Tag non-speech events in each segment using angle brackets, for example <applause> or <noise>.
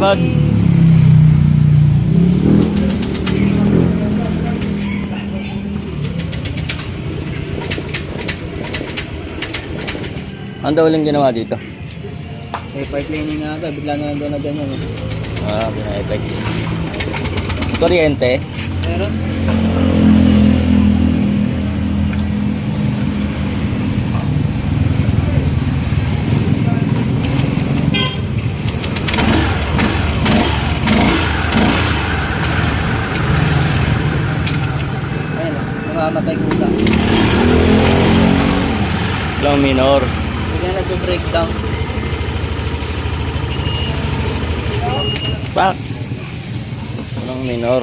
boss. Ang daw uling ginawa dito? Eh, pipe cleaning nga ito. Bigla na lang doon na ganyan. Eh. Ah, pinaka-effect. Kuryente. Meron? Namamatay kusa. Lang minor. Hindi na nag-breakdown. Pak. Lang minor.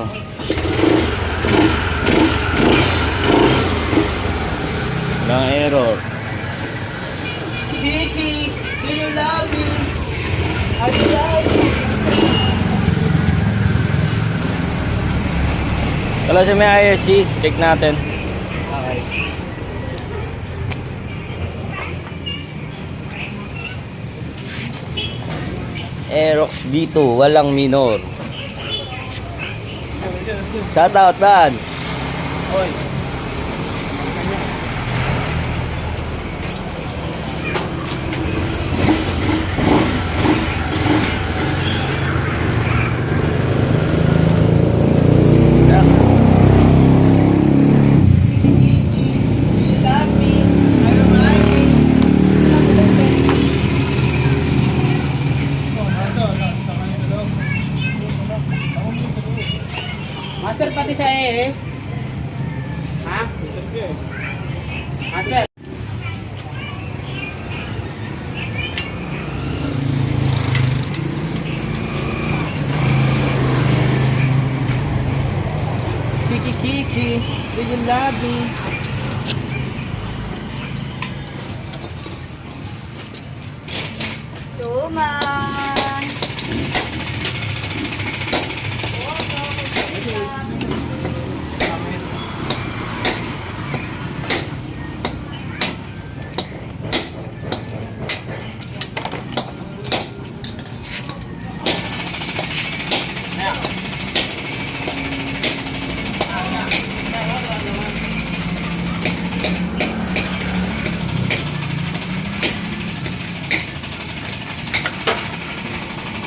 Lang error. Kiki, do you love me? I love you. Wala sa may ISC. Check natin. Aerox B2. Walang minor. Shoutout Dan. Oy. Ha? Master. Kiki Kiki, do you love me? Suman!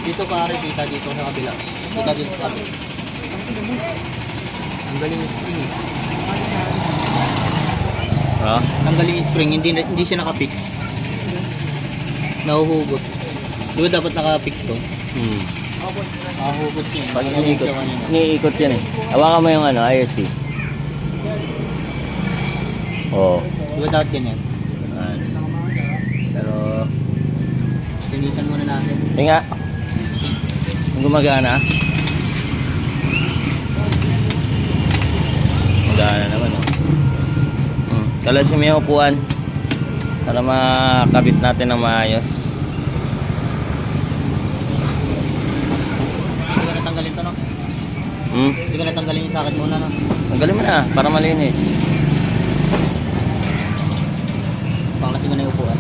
Dito pare, kita dito sa kabila. Kita dito sa kabila. Ang galing yung spring eh. Ha? Ang galing yung spring, hindi, hindi siya naka-fix. Nahuhugot. Di ba dapat naka-fix to? Hmm. Nakahugot siya. Pag Pag iniikot, iniikot yan eh. Hawakan mo yung ano, ISC. Oo. Di ba dapat ganyan? Yan. Pero, Linisan muna natin. yun nga. Kung gumagana. Gumagana naman oh. Hmm. Kalasin mo yung upuan. Para makabit natin ng maayos. Hindi ko natanggalin to no? Hmm. Hindi ko natanggalin yung sakit muna no? Tanggalin mo na para malinis. Paklasin mo na yung upuan.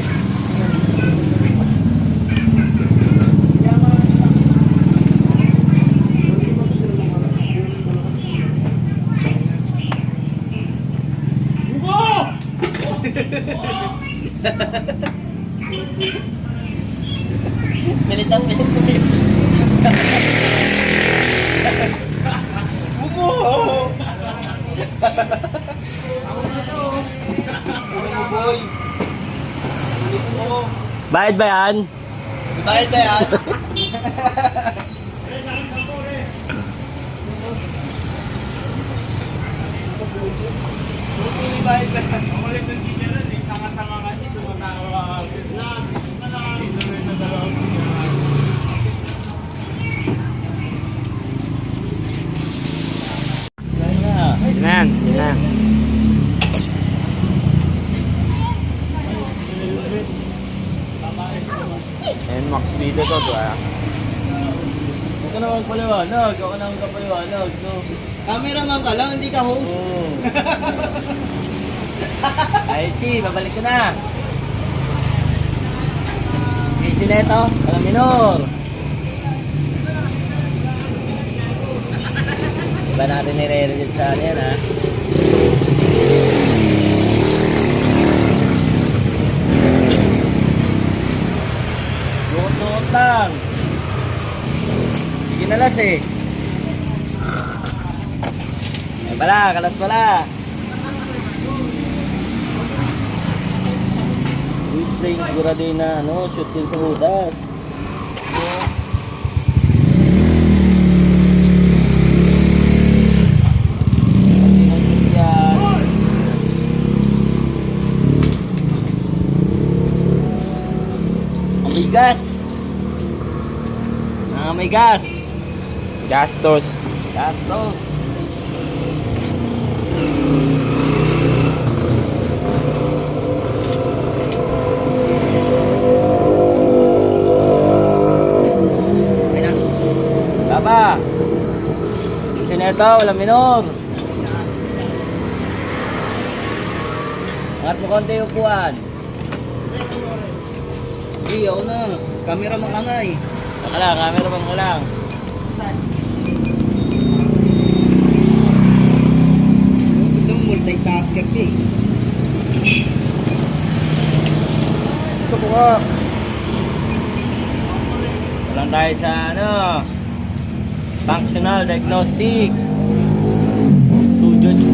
Pilit ang pilit ko yun. Bayad ba yan? Bayad na yan. Bayad na. Yan na. Yan, yan. And max video to to ah. Huwag ka na magpaliwanag. Huwag ka na magpaliwanag. No? Cameraman ka lang, hindi ka host. Oo. <laughs> Ay, si, babalik ka na. Eh, si Neto, alam minor. Iba natin nire-reject sa yan ha. Luot-luot lang. Sige nalas eh. Ay pala, kalat pala. Spring siguro din na ano, shoot din sa udas. Yan. Ang may gas. Ah, may gas. Gastos. Gastos. Baba. Kasi neto, walang minor. Angat mo konti yung upuan. Hey, ako na. Camera mo ka nga eh. Baka lang, camera bang mo lang. Gusto mo multitasker ka eh. Gusto ko nga. Walang tayo sa ano, functional diagnostic. Joints,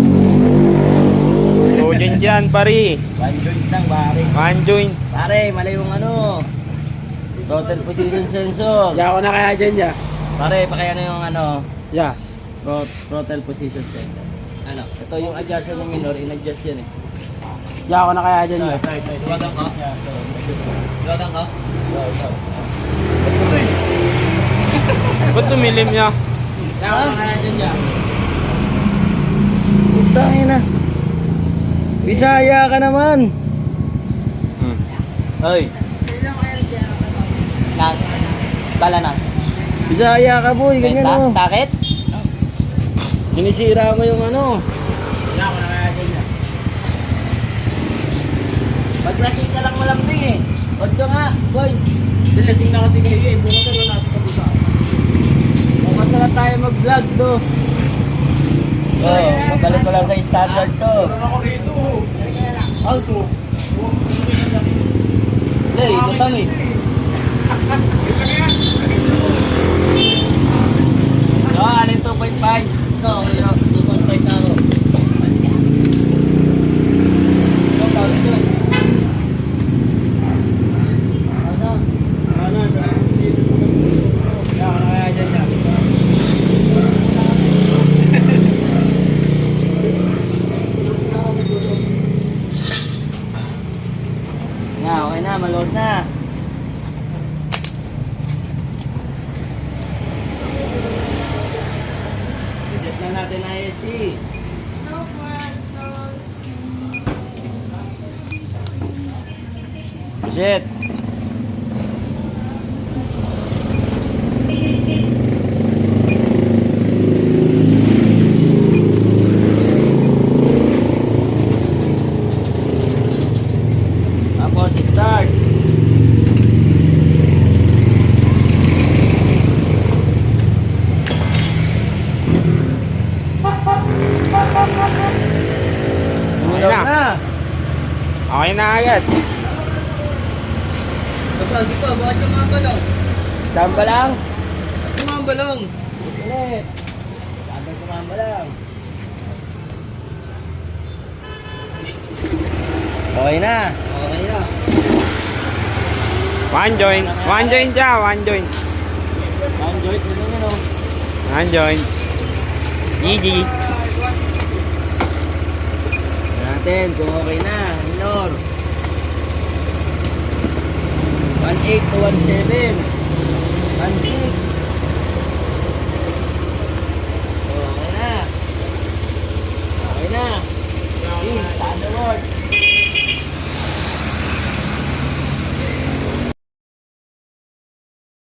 So, dyan pare. one joint lang pare. One joint. Pare, mali yung ano, total position sensor. Ya ako na kaya dyan, ya. Pare, pakaya na yung ano, Ya. throt- throttle position sensor. Ano, ito yung adjustment ng minor, in-adjust yan eh. Ya ako na kaya dyan, ya. Ito, ito. Tuwagan ka? Yeah, ito. Tuwagan ka? Ito, ito. Ba't tumilim niya? Ya ako na kaya dyan, ya. Putangin na. Bisaya ka naman. Ay, Nag, bala na. Bisaya ka boy, ganyan oh. Sakit? Sinisira mo yung ano. Ya ako na kaya dyan, ya. Paglasing ka lang malambing eh. Ka nga, boy. Dilasing na kasi kayo eh. Bukas na natin ito sa. Bukas na lang tayo mag-vlog to. Oh, babalik ko lang sa standard to. ako rito. Also. Hey, tutang eh. No, alin 2.5? Ito, yun, 2.5 ako. Ito, tawag ito. Ano? Ano? Ya ako na kaya dyan, ya. Nga, okay na, maload na. Reset lang natin ang AC. Reset. Tapos, start. Na. na. Okay na agad. Kapag dito, bakit yung mga balong? Saan ba lang? Yung mga balong. Ulit. Sabi ko mamba lang. Okay na. Okay na. One joint. One joint siya. One joint. Ang joint mo naman oh. One joint. GG. Natin kung okay na. Minor. 1.8 to 1.7. 1.6.